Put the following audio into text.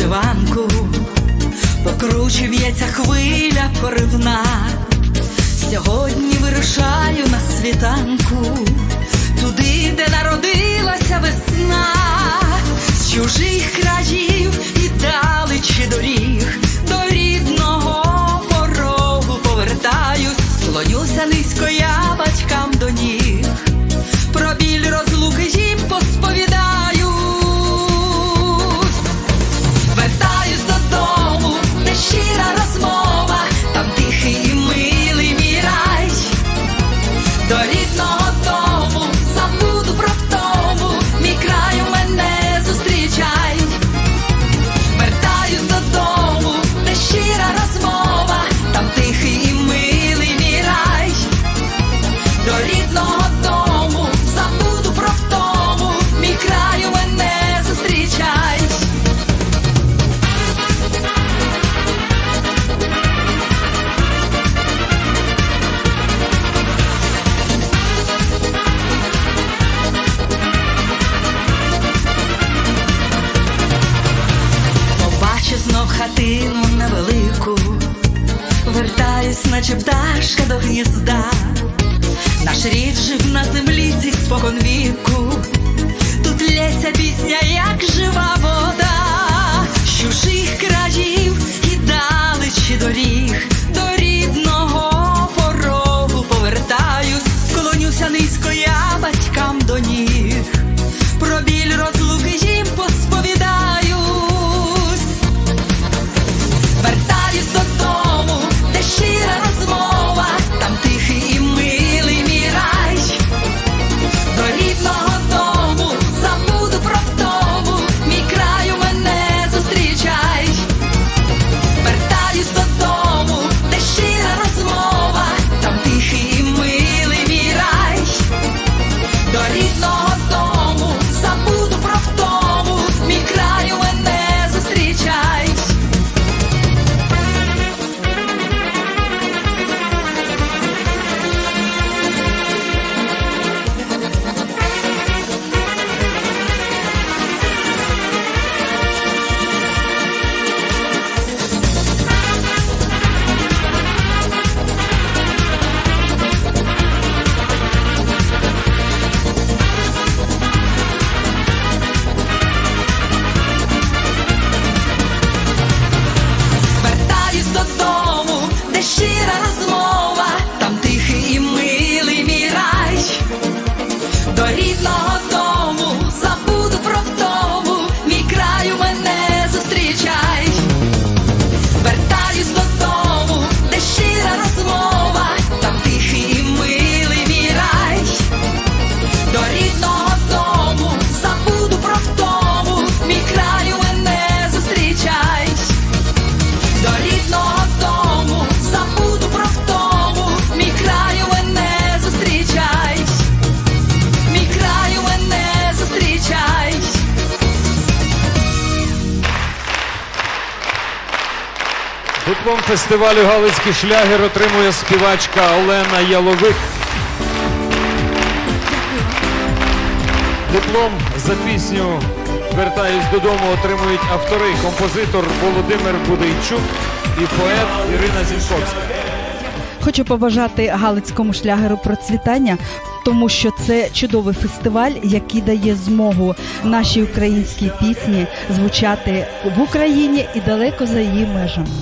вишиванку, покруче в'ється хвиля поривна. Сьогодні вирушаю на світанку, туди, де народилася весна, з чужих країв і так. Рухатись, наче пташка до гнізда, наш рід жив на землі спокон віку. Диплом фестивалю Галицький шлягер отримує співачка Олена Яловик. Диплом за пісню Вертаюсь додому отримують автори, композитор Володимир Будейчук і поет Ірина Зінковська. Хочу побажати Галицькому шлягеру процвітання, тому що це чудовий фестиваль, який дає змогу нашій українській пісні звучати в Україні і далеко за її межами.